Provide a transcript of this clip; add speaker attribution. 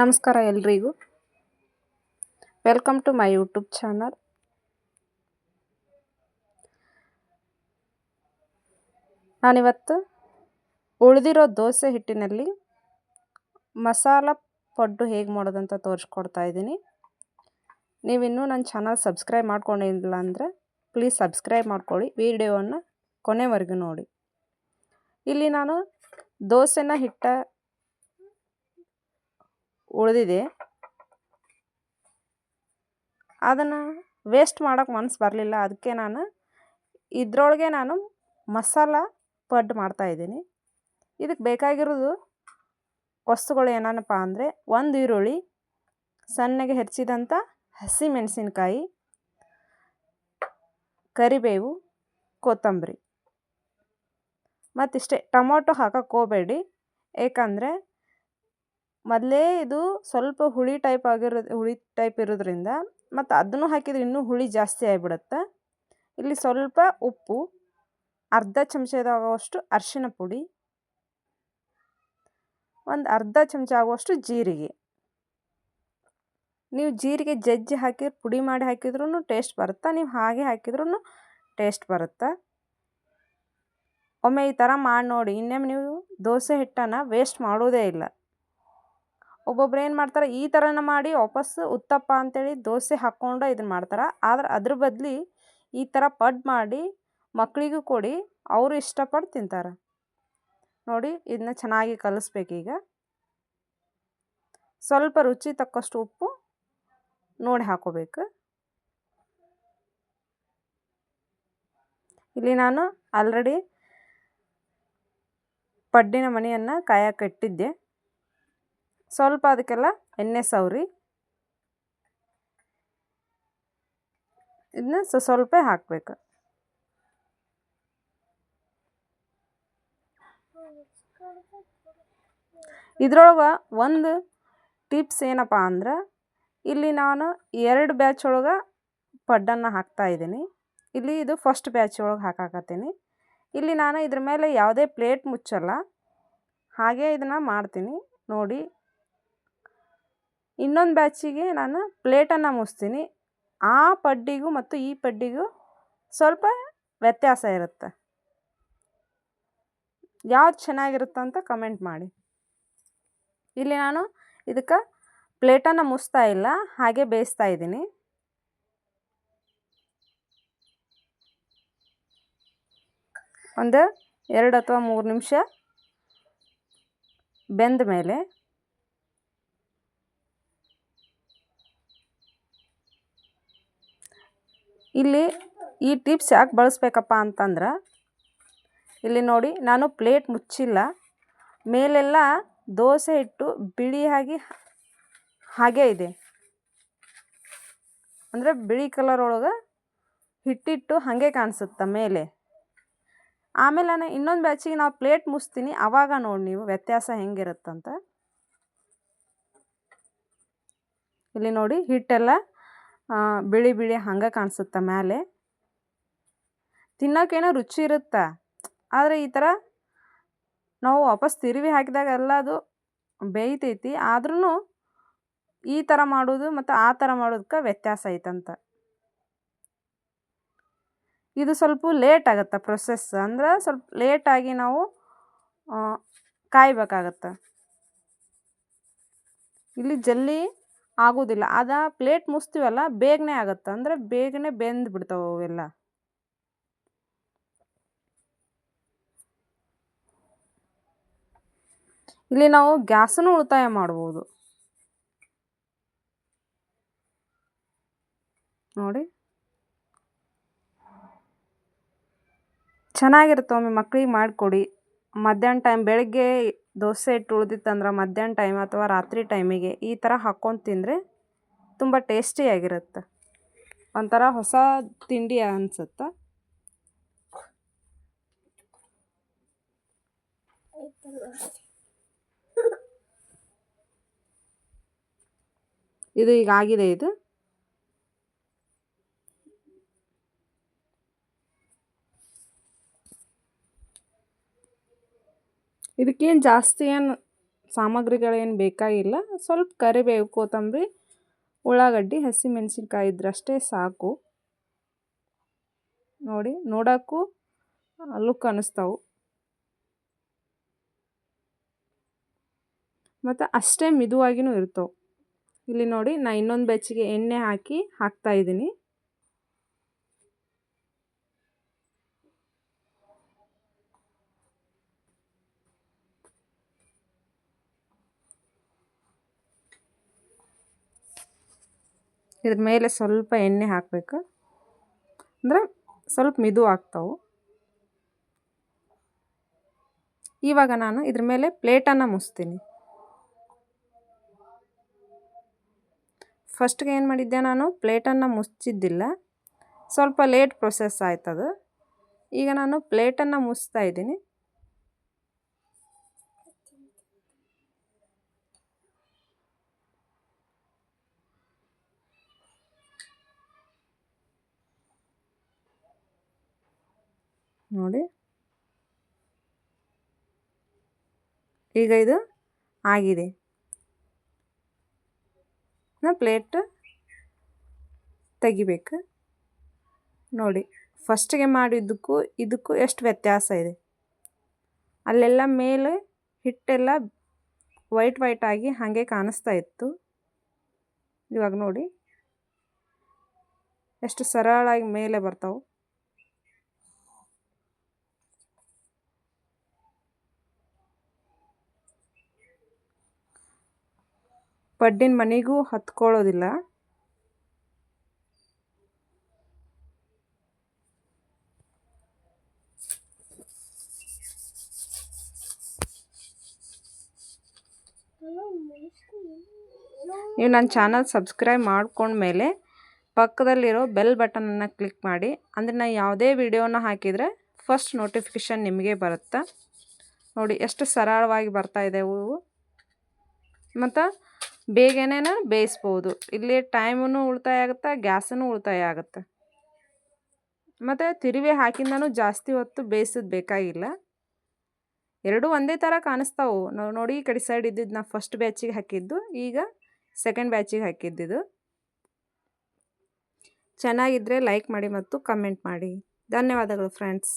Speaker 1: ನಮಸ್ಕಾರ ಎಲ್ರಿಗೂ. Welcome to my YouTube channel ನಾನಿವತ್ತು ಉಳಿದಿರೋ ದೋಸೆ ಹಿಟ್ಟಿನಲ್ಲಿ ಮಸಾಲ ಪಡ್ಡು ಹೇಗೆ ಮಾಡೋದಂತ ತೋರಿಸ್ಕೊಡ್ತಾ ಇದ್ದೀನಿ. ನೀವಿನ್ನೂ ನನ್ನ ಚಾನಲ್ ಸಬ್ಸ್ಕ್ರೈಬ್ ಮಾಡ್ಕೊಂಡಿಲ್ಲ ಅಂದರೆ ಪ್ಲೀಸ್ ಸಬ್ಸ್ಕ್ರೈಬ್ ಮಾಡ್ಕೊಳ್ಳಿ ವಿಡಿಯೋವನ್ನು ಕೊನೆವರೆಗೂ ನೋಡಿ. ಇಲ್ಲಿ ನಾನು ದೋಸೆನ ಹಿಟ್ಟ ಉಳಿದಿದೆ. ಅದನ್ನು ವೇಸ್ಟ್ ಮಾಡೋಕ್ಕೆ ಮನಸ್ಸು ಬರಲಿಲ್ಲ. ಅದಕ್ಕೆ ನಾನು ಇದರೊಳಗೆ ನಾನು ಮಸಾಲ ಪಡ್ಡು ಮಾಡ್ತಾಯಿದ್ದೀನಿ ಇದಕ್ಕೆ ಬೇಕಾಗಿರೋದು ವಸ್ತುಗಳು ಏನಪ್ಪ ಅಂದರೆ ಒಂದು ಈರುಳ್ಳಿ, ಸಣ್ಣಗೆ ಹೆಚ್ಚಿದಂಥ ಹಸಿ ಮೆಣಸಿನ್ಕಾಯಿ, ಕರಿಬೇವು, ಕೊತ್ತಂಬರಿ. ಮತ್ತಿಷ್ಟೇ ಟೊಮೊಟೊ ಹಾಕಕ್ಕೆ ಹೋಗಬೇಡಿ. ಏಕೆಂದರೆ ಮೊದಲೇ ಇದು ಸ್ವಲ್ಪ ಹುಳಿ ಟೈಪ್ ಆಗಿರೋ, ಹುಳಿ ಟೈಪ್ ಇರೋದ್ರಿಂದ ಮತ್ತು ಅದನ್ನು ಹಾಕಿದರೆ ಇನ್ನೂ ಹುಳಿ ಜಾಸ್ತಿ ಆಗಿಬಿಡುತ್ತೆ. ಇಲ್ಲಿ ಸ್ವಲ್ಪ ಉಪ್ಪು, ಅರ್ಧ ಚಮಚದಾಗುವಷ್ಟು ಅರಿಶಿನ ಪುಡಿ, ಒಂದು ಅರ್ಧ ಚಮಚ ಆಗುವಷ್ಟು ಜೀರಿಗೆ. ನೀವು ಜೀರಿಗೆ ಜಜ್ಜಿ ಹಾಕಿ, ಪುಡಿ ಮಾಡಿ ಹಾಕಿದ್ರೂ ಟೇಸ್ಟ್ ಬರುತ್ತೆ, ನೀವು ಹಾಗೆ ಹಾಕಿದ್ರೂ ಟೇಸ್ಟ್ ಬರುತ್ತೆ. ಒಮ್ಮೆ ಈ ಥರ ಮಾಡಿ ನೋಡಿ ಇನ್ನೊಮ್ಮೆ ನೀವು ದೋಸೆ ಹಿಟ್ಟನ್ನು ವೇಸ್ಟ್ ಮಾಡೋದೇ ಇಲ್ಲ. ಒಬ್ಬೊಬ್ರು ಏನು ಮಾಡ್ತಾರೆ, ಈ ಥರನ ಮಾಡಿ ವಾಪಸ್ಸು ಉತ್ತಪ್ಪ ಅಂತೇಳಿ ದೋಸೆ ಹಾಕ್ಕೊಂಡು ಇದನ್ನು ಮಾಡ್ತಾರೆ. ಆದ್ರೆ ಅದ್ರ ಬದಲಿ ಈ ಥರ ಪಡ್ ಮಾಡಿ ಮಕ್ಕಳಿಗೂ ಕೊಡಿ, ಅವರು ಇಷ್ಟಪಟ್ಟು ತಿಂತಾರೆ. ನೋಡಿ ಇದನ್ನ ಚೆನ್ನಾಗಿ ಕಲಿಸ್ಬೇಕೀಗ. ಸ್ವಲ್ಪ ರುಚಿ ತಕ್ಕಷ್ಟು ಉಪ್ಪು ನೋಡಿ ಹಾಕೋಬೇಕು. ಇಲ್ಲಿ ನಾನು ಆಲ್ರೆಡಿ ಪಡ್ಡಿನ ಮನೆಯನ್ನು ಕಾಯಕ್ಕೆ ಇಟ್ಟಿದ್ದೆ. ಸ್ವಲ್ಪ ಅದಕ್ಕೆಲ್ಲ ಎಣ್ಣೆ ಸವರಿ. ಇದನ್ನ ಸ್ವಲ್ಪ ಹಾಕಬೇಕು. ಇದ್ರೊಳಗೆ ಒಂದು ಟಿಪ್ಸ್ ಏನಪ್ಪ ಅಂದ್ರೆ ಇಲ್ಲಿ ನಾನು ಎರಡು ಬ್ಯಾಚ್ ಒಳಗೆ ಪಡ್ಡನ್ನು ಹಾಕ್ತಾ ಇದ್ದೀನಿ. ಇಲ್ಲಿ ಇದು ಫಸ್ಟ್ ಬ್ಯಾಚ್ ಒಳಗೆ ಹಾಕಾಕತ್ತೀನಿ. ಇಲ್ಲಿ ನಾನು ಇದ್ರ ಮೇಲೆ ಯಾವುದೇ ಪ್ಲೇಟ್ ಮುಚ್ಚಲ್ಲ. ಹಾಗೆ ಇದನ್ನು ಮಾಡ್ತೀನಿ. ನೋಡಿ ಇನ್ನೊಂದು ಬ್ಯಾಚಿಗೆ ನಾನು ಪ್ಲೇಟನ್ನು ಮುಚ್ತೀನಿ. ಆ ಪಡ್ಡಿಗೂ ಮತ್ತು ಈ ಪಡ್ಡಿಗೂ ಸ್ವಲ್ಪ ವ್ಯತ್ಯಾಸ ಇರುತ್ತೆ. ಯಾವ್ದು ಚೆನ್ನಾಗಿರುತ್ತೆ ಅಂತ ಕಮೆಂಟ್ ಮಾಡಿ. ಇಲ್ಲಿ ನಾನು ಇದಕ್ಕೆ ಪ್ಲೇಟನ್ನು ಮುಚ್ತಾ ಇಲ್ಲ, ಹಾಗೆ ಬೇಯಿಸ್ತಾ ಇದ್ದೀನಿ. ಒಂದು ಎರಡು ಅಥವಾ ಮೂರು ನಿಮಿಷ ಬೆಂದ ಮೇಲೆ ಇಲ್ಲಿ ಈ ಟಿಪ್ಸ್ ಯಾಕೆ ಬಳಸ್ಬೇಕಪ್ಪ ಅಂತಂದ್ರೆ, ಇಲ್ಲಿ ನೋಡಿ ನಾನು ಪ್ಲೇಟ್ ಮುಚ್ಚಿಲ್ಲ. ಮೇಲೆಲ್ಲ ದೋಸೆ ಹಿಟ್ಟು ಬಿಳಿಯಾಗಿ ಹಾಗೇ ಇದೆ. ಅಂದರೆ ಬಿಳಿ ಕಲರ್ ಒಳಗೆ ಹಿಟ್ಟಿಟ್ಟು ಹಾಗೆ ಕಾಣಿಸುತ್ತೆ ಮೇಲೆ. ಆಮೇಲೆ ನಾನು ಇನ್ನೊಂದು ಬ್ಯಾಚಿಗೆ ನಾವು ಪ್ಲೇಟ್ ಮುಚ್ತೀನಿ. ಆವಾಗ ನೋಡಿ ನೀವು ವ್ಯತ್ಯಾಸ ಹೆಂಗಿರುತ್ತಂತ. ಇಲ್ಲಿ ನೋಡಿ ಹಿಟ್ಟೆಲ್ಲ ಬಿಳಿ ಬಿಳಿ ಹಂಗೆ ಕಾಣಿಸುತ್ತೆ ಮೇಲೆ ತಿನ್ನೋಕೇನೋ ರುಚಿ ಇರುತ್ತೆ? ಆದರೆ ಈ ಥರ ನಾವು ವಾಪಸ್ ತಿರುವಿ ಹಾಕಿದಾಗ ಎಲ್ಲ ಅದು ಬೇಯ್ತೈತಿ. ಆದ್ರೂ ಈ ಥರ ಮಾಡೋದು ಮತ್ತು ಆ ಥರ ಮಾಡೋದಕ್ಕೆ ವ್ಯತ್ಯಾಸ ಐತಂತ. ಇದು ಸ್ವಲ್ಪ ಲೇಟ್ ಆಗುತ್ತೆ ಪ್ರೊಸೆಸ್ ಅಂದ್ರೆ ಸ್ವಲ್ಪ ಲೇಟಾಗಿ ನಾವು ಕಾಯಬೇಕಾಗತ್ತೆ. ಇಲ್ಲಿ ಜಲ್ದಿ ಆಗೋದಿಲ್ಲ. ಅದ ಪ್ಲೇಟ್ ಮುಚ್ತೀವಲ್ಲ ಬೇಗನೆ ಆಗುತ್ತೆ. ಅಂದರೆ ಬೇಗನೆ ಬೆಂದು ಬಿಡ್ತಾವೆ ಅವೆಲ್ಲ. ಇಲ್ಲಿ ನಾವು ಗ್ಯಾಸನ್ನು ಉಳಿತಾಯ ಮಾಡ್ಬೋದು. ನೋಡಿ. ಚೆನ್ನಾಗಿರುತ್ತೆ ಒಮ್ಮೆ ಮಕ್ಳಿಗೆ ಮಾಡಿಕೊಡಿ. ಮಧ್ಯಾಹ್ನ ಟೈಮ್ ಬೆಳಗ್ಗೆ ದೋಸೆ ಹಿಟ್ಟು ಉಳಿದಿತ್ತಂದ್ರೆ ಮಧ್ಯಾಹ್ನ ಟೈಮ್ ಅಥವಾ ರಾತ್ರಿ ಟೈಮಿಗೆ ಈ ಥರ ಹಾಕ್ಕೊಂಡು ತಿಂದರೆ ತುಂಬ ಟೇಸ್ಟಿಯಾಗಿರುತ್ತೆ ಒಂಥರ ಹೊಸ ತಿಂಡಿ ಅನಿಸುತ್ತೆ. ಇದು ಈಗ ಆಗಿದೆ ಇದು. ಇದಕ್ಕೇನು ಜಾಸ್ತಿ ಏನು ಸಾಮಗ್ರಿಗಳೇನು ಬೇಕಾಗಿಲ್ಲ ಸ್ವಲ್ಪ ಕರಿಬೇವು, ಕೊತ್ತಂಬರಿ, ಉಳ್ಳಾಗಡ್ಡಿ, ಹಸಿಮೆಣಸಿನ್ಕಾಯಿ ಇದ್ರಷ್ಟೇ ಸಾಕು. ನೋಡಿ, ನೋಡೋಕ್ಕೂ ಲುಕ್ ಅನ್ನಿಸ್ತಾವೆ ಮತ್ತು ಅಷ್ಟೇ ಮಿದುವಾಗಿಯೂ ಇರ್ತವೆ. ಇಲ್ಲಿ ನೋಡಿ, ನಾ ಇನ್ನೊಂದು ಬೆಚ್ಚಿಗೆ ಎಣ್ಣೆ ಹಾಕಿ ಹಾಕ್ತಾ ಇದ್ರ ಮೇಲೆ ಸ್ವಲ್ಪ ಎಣ್ಣೆ ಹಾಕಬೇಕು. ಅಂದರೆ ಸ್ವಲ್ಪ ಮಿದು ಆಗ್ತಾವೆ. ಇವಾಗ ನಾನು ಇದ್ರ ಮೇಲೆ ಪ್ಲೇಟನ್ನು ಮುಸ್ತೀನಿ. ಫಸ್ಟ್ಗೆ ಏನು ಮಾಡಿದ್ದೆ ನಾನು? ಪ್ಲೇಟನ್ನು ಮುಚ್ಚಿದ್ದಿಲ್ಲ ಸ್ವಲ್ಪ ಲೇಟ್ ಪ್ರೊಸೆಸ್ ಆಯ್ತದು. ಈಗ ನಾನು ಪ್ಲೇಟನ್ನು ಮುಚ್ತಾ ಇದ್ದೀನಿ. ನೋಡಿ. ಈಗ ಇದು ಆಗಿದೆ. ನಾ ಪ್ಲೇಟ್ ತೆಗಿಬೇಕು. ನೋಡಿ, ಫಸ್ಟಿಗೆ ಮಾಡಿದ್ದಕ್ಕೂ ಇದಕ್ಕೂ ಎಷ್ಟು ವ್ಯತ್ಯಾಸ ಇದೆ. ಅಲ್ಲೆಲ್ಲ ಮೇಲೆ ಹಿಟ್ಟೆಲ್ಲ ವೈಟ್ ವೈಟ್ ಆಗಿ ಹಾಗೆ ಕಾಣಿಸ್ತಾ ಇತ್ತು. ಇವಾಗ ನೋಡಿ, ಎಷ್ಟು ಸರಳಾಗಿ ಮೇಲೆ ಬರ್ತಾವೆ. ಪಡ್ಡಿನ ಮನೆಗೂ ಹತ್ಕೊಳ್ಳೋದಿಲ್ಲ. ನೀವು ನನ್ನ ಚಾನಲ್ ಸಬ್ಸ್ಕ್ರೈಬ್ ಮಾಡ್ಕೊಂಡ್ಮೇಲೆ ಪಕ್ಕದಲ್ಲಿರೋ ಬೆಲ್ ಬಟನನ್ನು ಕ್ಲಿಕ್ ಮಾಡಿ, ಅಂದರೆ ನಾನು ಯಾವುದೇ ವಿಡಿಯೋನ ಹಾಕಿದರೆ ಫಸ್ಟ್ ನೋಟಿಫಿಕೇಷನ್ ನಿಮಗೆ ಬರುತ್ತೆ? ನೋಡಿ, ಎಷ್ಟು ಸರಳವಾಗಿ ಬರ್ತಾ ಇದೆ ಹೂವು ಮತ್ತು ಬೇಗನೆ ಬೇಯಿಸ್ಬೋದು. ಇಲ್ಲಿ ಟೈಮೂ ಉಳಿತಾಯ ಆಗುತ್ತೆ ಗ್ಯಾಸನ್ನು ಉಳಿತಾಯ ಆಗುತ್ತೆ? ಮತ್ತು ತಿರುವಿ ಹಾಕಿಂದನೂ ಜಾಸ್ತಿ ಹೊತ್ತು ಬೇಯಿಸೋದು ಬೇಕಾಗಿಲ್ಲ. ಎರಡೂ ಒಂದೇ ಥರ ಕಾಣಿಸ್ತಾವು. ನಾವು ನೋಡಿ ಈ ಕಡೆ ಸೈಡ್ ಇದ್ದಿದ್ದು ನಾ ಫಸ್ಟ್ ಬ್ಯಾಚಿಗೆ ಹಾಕಿದ್ದು, ಈಗ ಸೆಕೆಂಡ್ ಬ್ಯಾಚಿಗೆ ಹಾಕಿದ್ದಿದ್ದು ಚೆನ್ನಾಗಿದ್ದರೆ ಲೈಕ್ ಮಾಡಿ ಮತ್ತು ಕಮೆಂಟ್ ಮಾಡಿ. ಧನ್ಯವಾದಗಳು ಫ್ರೆಂಡ್ಸ್